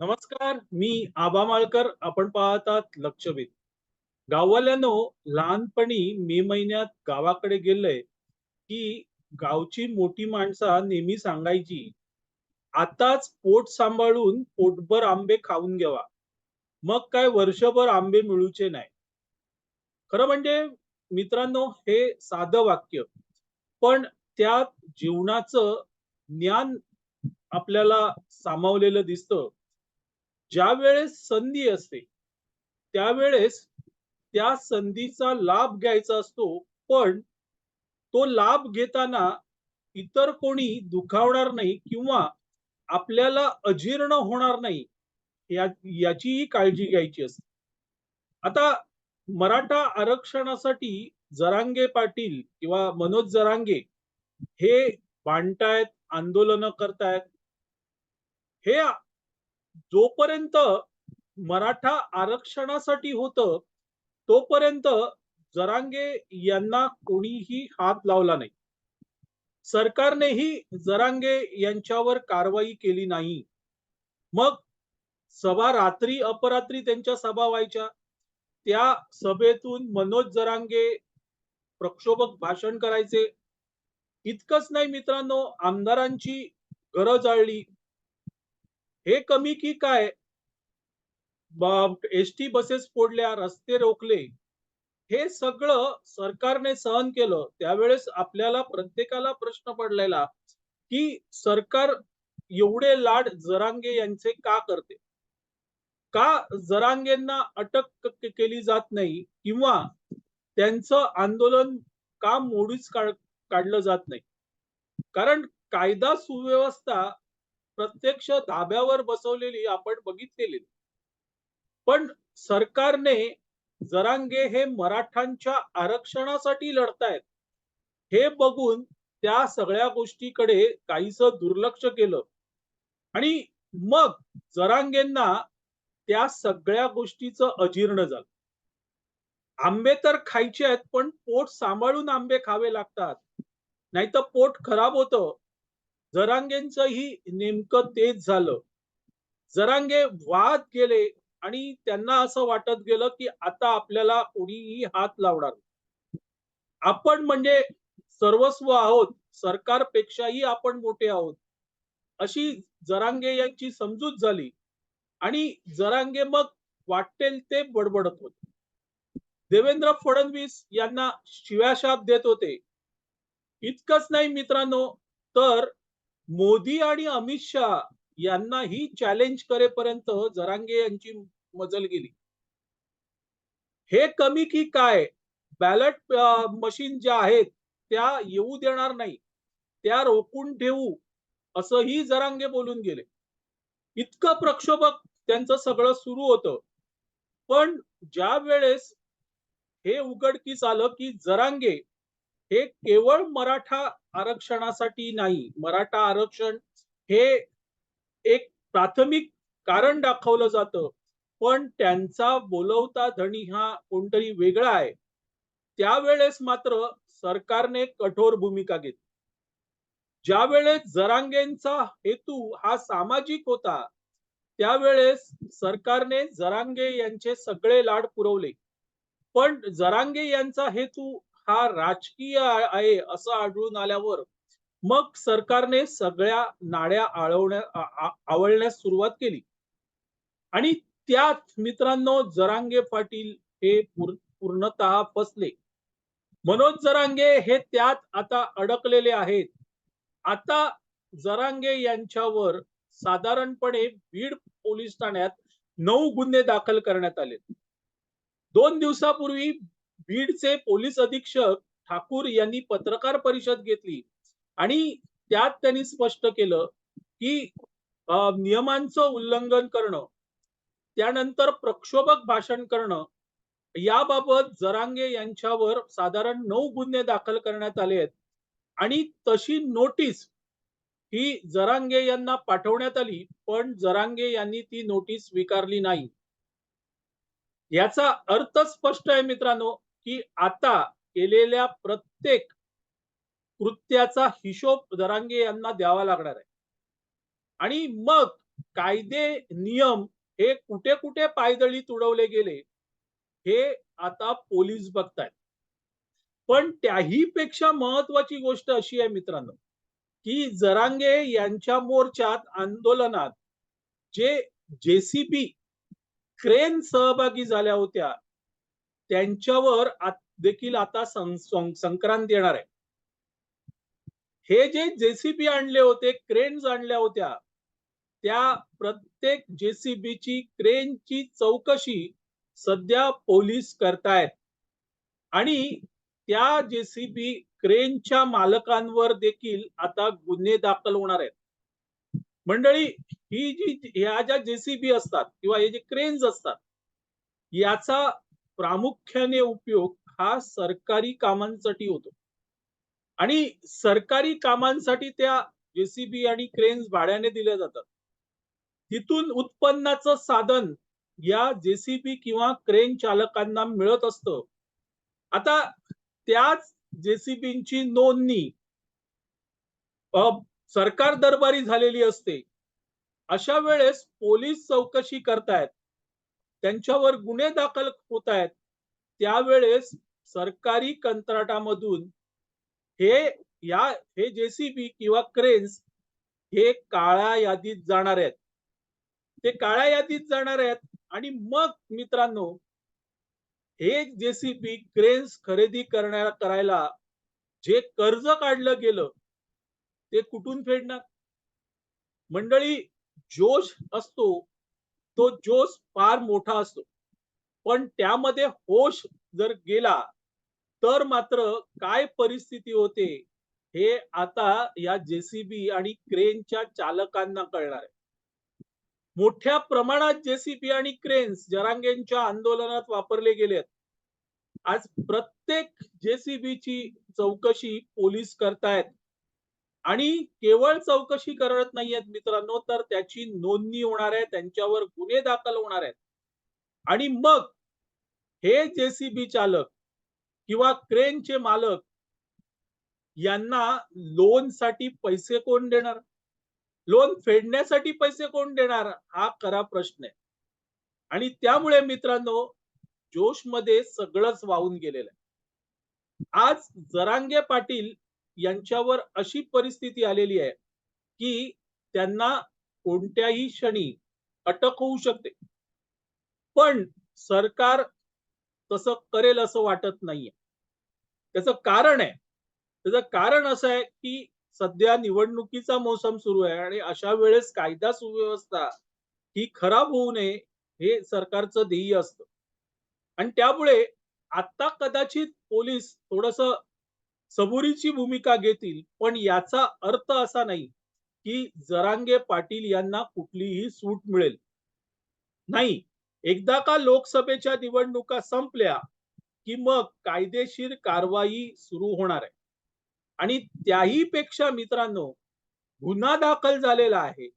नमस्कार मी आबा माळकर आपण पाहतात लक्षवेध. गाववाल्यानो लहानपणी मे महिन्यात गावाकडे गेलंय की गावची मोठी माणसा नेहमी सांगायची आताच पोट सांभाळून पोटभर आंबे खाऊन घ्यावा. मग काय वर्षभर आंबे मिळूचे नाही. खरं म्हणजे मित्रांनो हे साधं वाक्य. पण त्यात जीवनाचं ज्ञान आपल्याला सामावलेलं दिसतं. ज्या वेळेस संधी असते त्यावेळेस त्या संधीचा लाभ घ्यायचा असतो पण तो लाभ घेताना इतर कोणी दुखावणार नाही किंवा आपल्याला अजीर्ण होणार नाही या याचीही काळजी घ्यायची असते. आता मराठा आरक्षणासाठी जरांगे पाटील किंवा मनोज जरांगे हे भांडतायत आंदोलन करतायत. हे जोपर्यंत मराठा आरक्षणासाठी होतं तोपर्यंत जरांगे यांना कोणीही हात लावला नाही. सरकारनेही जरांगे यांच्यावर कारवाई केली नाही. मग सभा रात्री अपरात्री त्यांच्या सभा व्हायच्या. त्या सभेतून मनोज जरांगे प्रक्षोभक भाषण करायचे. इतकंच नाही मित्रांनो आमदारांची गरज आळली. हे कमी की काय? एस टी बसेस फोडल्या रस्ते रोखले. हे सगळं सरकारने सहन केलं. त्यावेळेस आपल्याला प्रत्येकाला प्रश्न पडलेला की सरकार एवढे लाड जरांगे यांचे का करते? का जरांगेंना अटक केली जात नाही? किंवा त्यांचं आंदोलन का मोडीच काढलं जात नाही? कारण कायदा सुव्यवस्था प्रत्यक्ष धाब्यावर बसवलेली आपण बघितलेली पण सरकारने जरांगे हे मराठांच्या आरक्षणासाठी लढतायत हे बघून त्या सगळ्या गोष्टीकडे काहीस दुर्लक्ष केलं. आणि मग जरांगेंना त्या सगळ्या गोष्टीचं अजीर्ण झालं. आंबे तर खायचे आहेत पण पोट सांभाळून आंबे खावे लागतात. नाही तर पोट खराब होतं. जरांगेंचंही नेमकं तेच झालं. जरांगे वाद गेले आणि त्यांना असं वाटत गेलं की आता आपल्याला कोणीही हात लावणार आपण म्हणजे सर्वस्व आहोत सरकारपेक्षाही आपण मोठे आहोत. अशी जरांगे यांची समजूत झाली आणि जरांगे मग वाटेल ते बडबडत होते. देवेंद्र फडणवीस यांना शिव्याशाप देत होते. इतकंच नाही मित्रांनो तर मोदी आणि अमित शहा यांनाही चॅलेंज करेपर्यंत जरांगे यांची मजल गेली. हे कमी की काय? बॅलट मशीन ज्या आहेत त्या येऊ देणार नाही. त्या रोखून ठेवू असंही जरांगे बोलून गेले. इतकं प्रक्षोभक त्यांचं सगळं सुरू होतं. पण ज्या वेळेस हे उघडकीस आलं की जरांगे हे केवळ मराठा आरक्षणासाठी नाही. मराठा आरक्षण हे एक प्राथमिक कारण दाखवलं जातं. पण त्यांचा बोलवता धणी हा कोणतरी वेगळा आहे. त्यावेळेस मात्र सरकारने कठोर भूमिका घेतली. ज्यावेळेस जरांगेंचा हेतू हा सामाजिक होता त्यावेळेस सरकारने जरांगे यांचे सगळे लाड पुरवले. पण जरांगे यांचा हेतू हा राजकीय आहे असं आढळून आल्यावर मग सरकारने सगळ्या नाड्या आळवण्या आवळण्यास सुरुवात केली. आणि त्यात मित्रांनो जरांगे पाटील हे पूर्णतः फसले. मनोज जरांगे हे त्यात आता अडकलेले आहेत. आता जरांगे यांच्यावर साधारणपणे बीड पोलीस ठाण्यात नऊ गुन्हे दाखल करण्यात आले दोन दिवसापूर्वी बीडचे पोलीस अधीक्षक ठाकूर यांनी पत्रकार परिषद घेतली. आणि त्यात त्यांनी स्पष्ट केलं की नियमांचं उल्लंघन करणं त्यानंतर प्रक्षोभक भाषण करणं याबाबत जरांगे यांच्यावर साधारण नऊ गुन्हे दाखल करण्यात आले आहेत. आणि तशी नोटीस ही जरांगे यांना पाठवण्यात आली पण जरांगे यांनी ती नोटीस स्वीकारली नाही. याचा अर्थ स्पष्ट आहे मित्रांनो की आता केलेल्या प्रत्येक कृत्याचा हिशोब दरांगे यांना द्यावा लागणार आहे. आणि मग कायदे नियम हे कुठे कुठे पायदळी तुडवले गेले हे आता पोलीस बघतायत. पण त्याही पेक्षा महत्वाची गोष्ट अशी आहे मित्रांनो की जरांगे यांच्या मोर्चात आंदोलनात जे जेसीबी क्रेन सहभागी झाल्या होत्या त्यांच्यावर देखील आता सं- संक्रांत येणार आहे. हे जे जेसीबी आणले होते क्रेन्स आणल्या होत्या त्या प्रत्येक जेसीबीची क्रेनची चौकशी सध्या पोलीस करतायत. आणि त्या जेसीबी क्रेनच्या मालकांवर देखील आता गुन्हे दाखल होणार आहेत. मंडळी ही जी ह्या ज्या जेसीबी असतात किंवा हे जे क्रेन्स असतात याचा प्रामुख्याने उपयोग हा सरकारी कामांसाठी होतो. आणि सरकारी कामांसाठी त्या जेसीबी आणि क्रेन्स भाड्याने दिल्या जातात. तिथून उत्पन्नाचं साधन या जेसीबी किंवा क्रेन चालकांना मिळत असतं. आता त्याच जेसीबींची नोंदणी अ, सरकार दरबारी झालेली असते. अशा वेळेस पोलीस चौकशी करतायत. त्यांच्यावर गुन्हे दाखल होत आहेत. त्यावेळेस सरकारी कंत्राटामधून हे या हे जेसीबी किंवा क्रेन्स हे काळ्या यादीत जाणार आहेत. ते काळ्या यादीत जाणार आहेत आणि मग मित्रांनो हे जेसीबी क्रेन्स खरेदी करण्या करायला जे कर्ज काढलं गेलं ते कुठून फेडणार? मंडळी जोश असतो तो जोश फार मोठा असतो. पण त्यामध्ये होश जर गेला तर मात्र काय परिस्थिती होते हे आता या जेसीबी आणि क्रेनच्या चालकांना कळणार आहे. मोठ्या प्रमाणात जेसीबी आणि क्रेन्स जरांगेंच्या आंदोलनात वापरले गेलेत. आज प्रत्येक जेसीबीची चौकशी पोलीस करतायत. आणि केवळ चौकशी करत नाहीयेत मित्रांनो तर त्याची नोंदणी होणार आहे त्यांच्यावर गुन्हे दाखल होणार आहेत. आणि मग हे जेसीबी चालक किंवा क्रेनचे मालक यांना लोनसाठी पैसे कोण देणार? लोन फेडण्यासाठी पैसे कोण देणार? हा खरा प्रश्न आहे. आणि त्यामुळे मित्रांनो जोशमध्ये सगळंच वाहून गेलेलं आहे. आज जरांगे पाटील यांच्यावर अशी परिस्थिती आलेली आहे की त्यांना कोणत्याही क्षणी अटक होऊ शकते. पण सरकार तसं करेल असं वाटत नाहीये. त्याचं कारण आहे त्याचं कारण असं आहे की सध्या निवडणुकीचा मोसम सुरू आहे आणि अशा वेळेस कायदा सुव्यवस्था ही खराब होऊ नये हे सरकारचं ध्येय असतं. आणि त्यामुळे आता कदाचित पोलीस थोडस सबुरीची भूमिका घेतील पण याचा अर्थ असा नाही की जरांगे पाटील यांना कुठलीही सूट मिळेल नाही एकदा का लोकसभेच्या निवडणुका संपल्या की मग कायदेशीर कारवाई सुरू होणार आहे आणि त्याही पेक्षा मित्रांनो गुन्हा दाखल झालेला आहे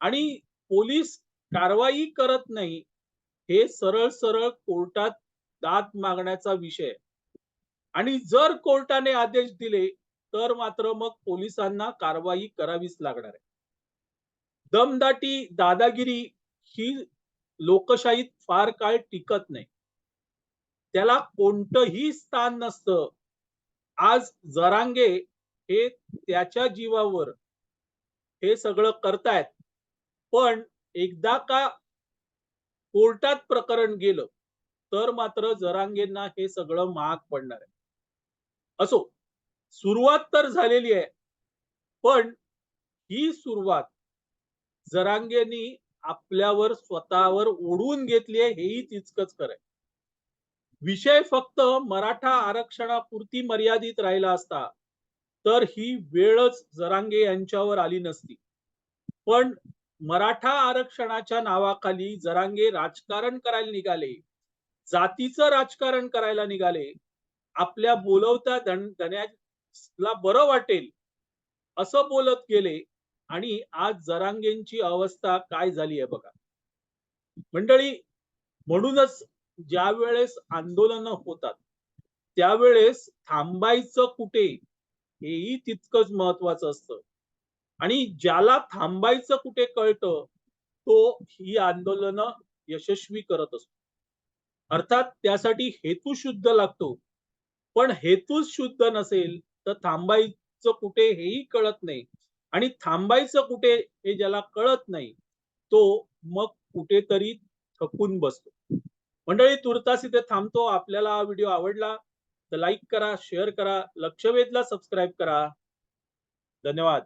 आणि पोलीस कारवाई करत नाही हे सरळ सरळ कोर्टात दाद मागण्याचा विषय आहे. आणि जर कोर्टाने आदेश दिले तर मात्र मग पोलिसांना कारवाई करावीच लागणार आहे. दमदाटी दादागिरी ही लोकशाहीत फार काळ टिकत नाही. त्याला कोणतंही स्थान नसतं. आज जरांगे हे त्याच्या जीवावर हे सगळं करतायत. पण एकदा का कोर्टात प्रकरण गेलं तर मात्र जरांगेंना हे सगळं महाग पडणार आहे. असो. सुरुवात तर झालेली आहे. पण ही सुरुवात जरांगेनी आपल्यावर स्वतःवर ओढवून घेतली आहे हेही तितकंच खरं विषय फक्त मराठा आरक्षणापुरती मर्यादित राहिला असता तर ही वेळच जरांगे यांच्यावर आली नसती. पण मराठा आरक्षणाच्या नावाखाली जरांगे राजकारण करायला निघाले जातीचं राजकारण करायला निघाले आपल्या बोलवत्या धन धन्याला बरं वाटेल असं बोलत गेले आणि आज जरांगेंची अवस्था काय झाली आहे बघा. मंडळी म्हणूनच ज्या वेळेस आंदोलन होतात त्यावेळेस थांबायचं कुठे हेही तितकंच महत्वाचं असतं. आणि ज्याला थांबायचं कुठे कळतं तो ही आंदोलन यशस्वी करत असतो. अर्थात त्यासाठी हेतू शुद्ध लागतो. पण हेतूच शुद्ध नसेल तर थांबायचं कुठे हेही कळत नाही. आणि थांबायचं कुठे हे ज्याला कळत नाही तो मग कुठेतरी थकून बसतो. मंडळी तुर्तास इथे थांबतो. आपल्याला हा व्हिडिओ आवडला तर लाईक करा शेअर करा लक्षवेधला सबस्क्राईब करा. धन्यवाद.